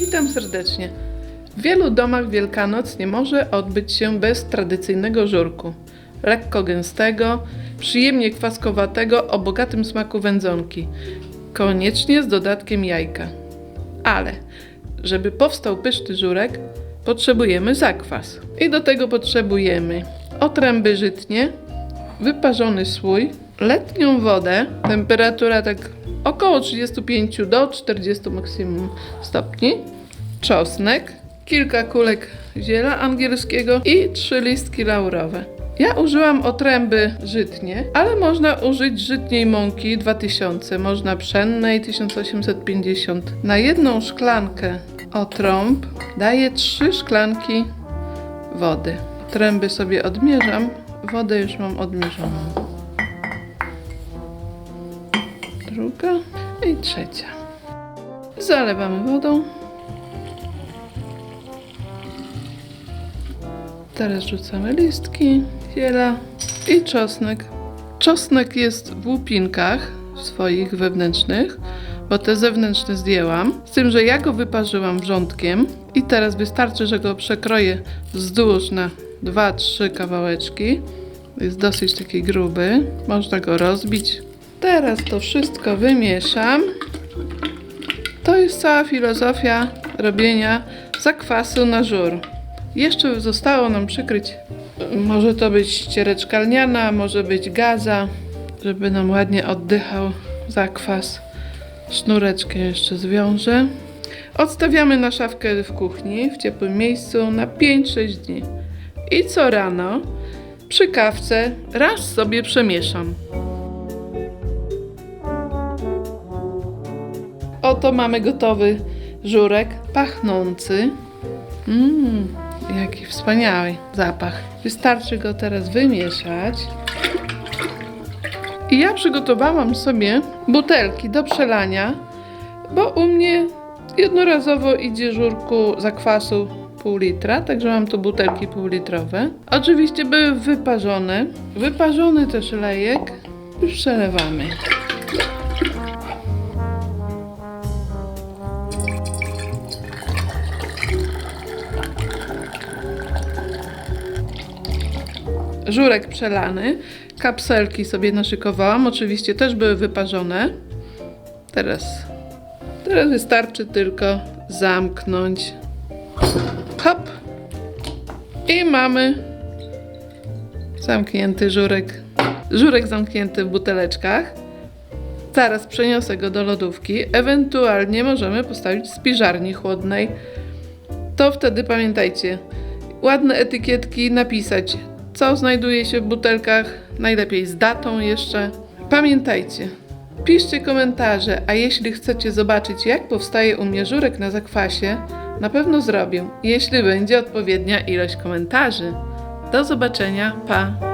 Witam serdecznie. W wielu domach Wielkanoc nie może odbyć się bez tradycyjnego żurku. Lekko gęstego, przyjemnie kwaskowatego, o bogatym smaku wędzonki. Koniecznie z dodatkiem jajka. Ale, żeby powstał pyszny żurek, potrzebujemy zakwas. I do tego potrzebujemy otręby żytnie, wyparzony słój, letnią wodę, temperatura tak około 35 do 40 maksimum stopni, czosnek, kilka kulek ziela angielskiego i trzy listki laurowe. Ja użyłam otręby żytnie, ale można użyć żytniej mąki 2000, można pszennej 1850. Na jedną szklankę otrąb daję trzy szklanki wody. Tręby sobie odmierzam, wodę już mam odmierzoną. Druga i trzecia. Zalewamy wodą. Teraz rzucamy listki, ziela i czosnek. Czosnek jest w łupinkach swoich wewnętrznych, bo te zewnętrzne zdjęłam. Z tym, że ja go wyparzyłam wrzątkiem i teraz wystarczy, że go przekroję wzdłuż na 2-3 kawałeczki. Jest dosyć taki gruby. Można go rozbić. Teraz to wszystko wymieszam. To jest cała filozofia robienia zakwasu na żur. Jeszcze zostało nam przykryć, może to być ściereczka lniana, może być gaza, żeby nam ładnie oddychał zakwas. Sznureczkę jeszcze zwiążę. Odstawiamy na szafkę w kuchni w ciepłym miejscu na 5-6 dni. I co rano przy kawce raz sobie przemieszam. Oto mamy gotowy żurek pachnący. Mmm, jaki wspaniały zapach. Wystarczy go teraz wymieszać. I ja przygotowałam sobie butelki do przelania, bo u mnie jednorazowo idzie żurku zakwasu pół litra, także mam tu butelki półlitrowe. Oczywiście były wyparzone. Wyparzony też lejek już przelewamy. Żurek przelany. Kapselki sobie naszykowałam, oczywiście też były wyparzone. Teraz, teraz wystarczy tylko zamknąć. Hop! I mamy zamknięty żurek. Żurek zamknięty w buteleczkach. Zaraz przeniosę go do lodówki. Ewentualnie możemy postawić w spiżarni chłodnej. To wtedy pamiętajcie, ładne etykietki napisać, co znajduje się w butelkach, najlepiej z datą jeszcze. Pamiętajcie, piszcie komentarze, a jeśli chcecie zobaczyć, jak powstaje u mnie żurek na zakwasie, na pewno zrobię, jeśli będzie odpowiednia ilość komentarzy. Do zobaczenia, pa!